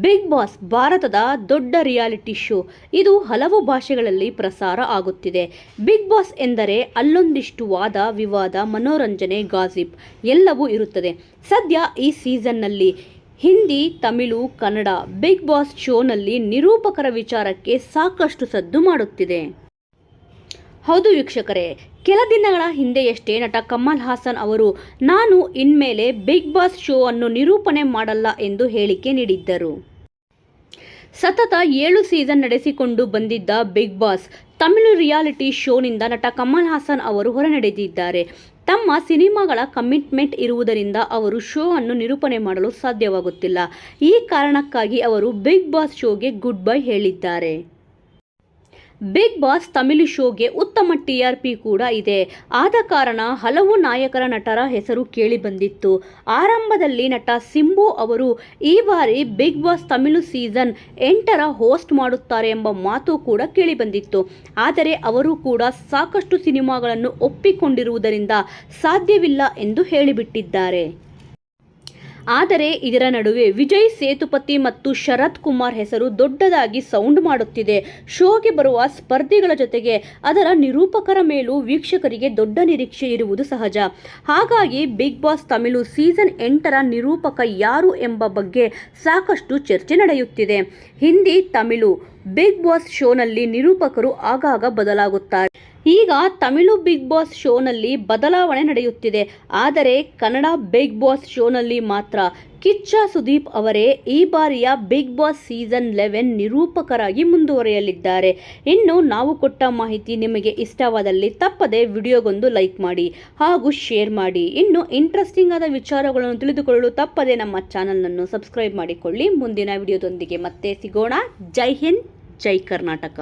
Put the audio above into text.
Big boss ಭಾರತದ ದೊಡ್ಡ reality show. ಇದು ಹಲವು ಭಾಷೆಗಳಲ್ಲಿ ಪ್ರಸಾರ ಆಗುತ್ತಿದೆ. ಬಿಗ್ ಬಾಸ್ ಎಂದರೆ ಅಲ್ಲೊಂದಿಷ್ಟು ವಾದ, ವಿವಾದ, ಮನೋರಂಜನೆ, ಗಾಸಿಪ್ ಎಲ್ಲವೂ ಇರುತ್ತದೆ. ಸದ್ಯ ಈ ಸೀಸನ್ನಲ್ಲಿ ಹಿಂದಿ, ತಮಿಳು, ಕನ್ನಡ ಬಿಗ್ ಬಾಸ್ ಶೋನಲ್ಲಿ ನಿರೂಪಕರ ವಿಚಾರಕ್ಕೆ ಸಾಕಷ್ಟು ಸದ್ದು ಮಾಡುತ್ತಿದೆ. ಹೌದು ವೀಕ್ಷಕರೇ, ಕೆಲ ದಿನಗಳ ಹಿಂದೆಯಷ್ಟೇ ನಟ ಕಮಲ್ ಹಾಸನ್ ಅವರು, ನಾನು ಇನ್ಮೇಲೆ ಬಿಗ್ ಬಾಸ್ ಶೋ ಅನ್ನು ನಿರೂಪಣೆ ಮಾಡಲ್ಲ ಎಂದು ಹೇಳಿಕೆ ನೀಡಿದ್ದರು. ಸತತ ಏಳು ಸೀಸನ್ ನಡೆಸಿಕೊಂಡು ಬಂದಿದ್ದ ಬಿಗ್ ಬಾಸ್, ತಮಿಳು ರಿಯಾಲಿಟಿ ಶೋನಿಂದ ನಟ ಕಮಲ್ ಹಾಸನ್ ಅವರು ಹೊರನಡೆದಿದ್ದಾರೆ. ತಮ್ಮ ಸಿನಿಮಾಗಳ ಕಮಿಟ್ಮೆಂಟ್ ಇರುವುದರಿಂದ ಅವರು ಶೋ ಅನ್ನು ನಿರೂಪಣೆ ಮಾಡಲು ಸಾಧ್ಯವಾಗುತ್ತಿಲ್ಲ. ಈ ಕಾರಣಕ್ಕಾಗಿ ಅವರು ಬಿಗ್ ಬಾಸ್ ಶೋಗೆ ಗುಡ್ ಬೈ ಹೇಳಿದ್ದಾರೆ. ಬಿಗ್ ಬಾಸ್ ತಮಿಳು ಶೋಗೆ ಉತ್ತಮ ಟಿಆರ್ಪಿ ಕೂಡ ಇದೆ. ಆದ ಕಾರಣ ಹಲವು ನಾಯಕರ ನಟರ ಹೆಸರು ಕೇಳಿಬಂದಿತ್ತು ಆರಂಭದಲ್ಲಿ ನಟ ಸಿಂಬು ಅವರು ಈ ಬಾರಿ ಬಿಗ್ ಬಾಸ್ ತಮಿಳು ಸೀಸನ್ ಎಂಟರ ಹೋಸ್ಟ್ ಮಾಡುತ್ತಾರೆ ಎಂಬ ಮಾತು ಕೂಡ ಕೇಳಿಬಂದಿತ್ತು ಆದರೆ ಅವರು ಕೂಡ ಸಾಕಷ್ಟು ಸಿನಿಮಾಗಳನ್ನು ಒಪ್ಪಿಕೊಂಡಿರುವುದರಿಂದ ಸಾಧ್ಯವಿಲ್ಲ ಎಂದು ಹೇಳಿಬಿಟ್ಟಿದ್ದಾರೆ. ಆದರೆ ಇದರ ನಡುವೆ ವಿಜಯ್ ಸೇತುಪತಿ ಮತ್ತು ಶರತ್ ಕುಮಾರ್ ಹೆಸರು ದೊಡ್ಡದಾಗಿ ಸೌಂಡ್ ಮಾಡುತ್ತಿದೆ. ಶೋಗೆ ಬರುವ ಸ್ಪರ್ಧಿಗಳ ಜೊತೆಗೆ ಅದರ ನಿರೂಪಕರ ಮೇಲೂ ವೀಕ್ಷಕರಿಗೆ ದೊಡ್ಡ ನಿರೀಕ್ಷೆ ಇರುವುದು ಸಹಜ. ಹಾಗಾಗಿ ಬಿಗ್ ಬಾಸ್ ತಮಿಳು ಸೀಸನ್ ಎಂಟರ ನಿರೂಪಕ ಯಾರು ಎಂಬ ಬಗ್ಗೆ ಸಾಕಷ್ಟು ಚರ್ಚೆ ನಡೆಯುತ್ತಿದೆ. ಹಿಂದಿ, ತಮಿಳು, ಬಿಗ್ ಬಾಸ್ ಶೋನಲ್ಲಿ ನಿರೂಪಕರು ಆಗಾಗ ಬದಲಾಗುತ್ತಾರೆ. ಈಗ ತಮಿಳು ಬಿಗ್ ಬಾಸ್ ಶೋನಲ್ಲಿ ಬದಲಾವಣೆ ನಡೆಯುತ್ತಿದೆ. ಆದರೆ ಕನ್ನಡ ಬಿಗ್ ಬಾಸ್ ಶೋನಲ್ಲಿ ಮಾತ್ರ ಕಿಚ್ಚ ಸುದೀಪ್ ಅವರೇ ಈ ಬಾರಿಯ ಬಿಗ್ ಬಾಸ್ ಸೀಸನ್ ಲೆವೆನ್ ನಿರೂಪಕರಾಗಿ ಮುಂದುವರಿಯಲಿದ್ದಾರೆ. ಇನ್ನು ನಾವು ಕೊಟ್ಟ ಮಾಹಿತಿ ನಿಮಗೆ ಇಷ್ಟವಾದಲ್ಲಿ ತಪ್ಪದೆ ವಿಡಿಯೋಗೊಂದು ಲೈಕ್ ಮಾಡಿ ಹಾಗೂ ಶೇರ್ ಮಾಡಿ. ಇನ್ನು ಇಂಟ್ರೆಸ್ಟಿಂಗ್ ಆದ ವಿಚಾರಗಳನ್ನು ತಿಳಿದುಕೊಳ್ಳಲು ತಪ್ಪದೆ ನಮ್ಮ ಚಾನಲನ್ನು ಸಬ್ಸ್ಕ್ರೈಬ್ ಮಾಡಿಕೊಳ್ಳಿ. ಮುಂದಿನ ವಿಡಿಯೋದೊಂದಿಗೆ ಮತ್ತೆ ಸಿಗೋಣ. ಜೈ ಹಿಂದ್, ಜೈ ಕರ್ನಾಟಕ.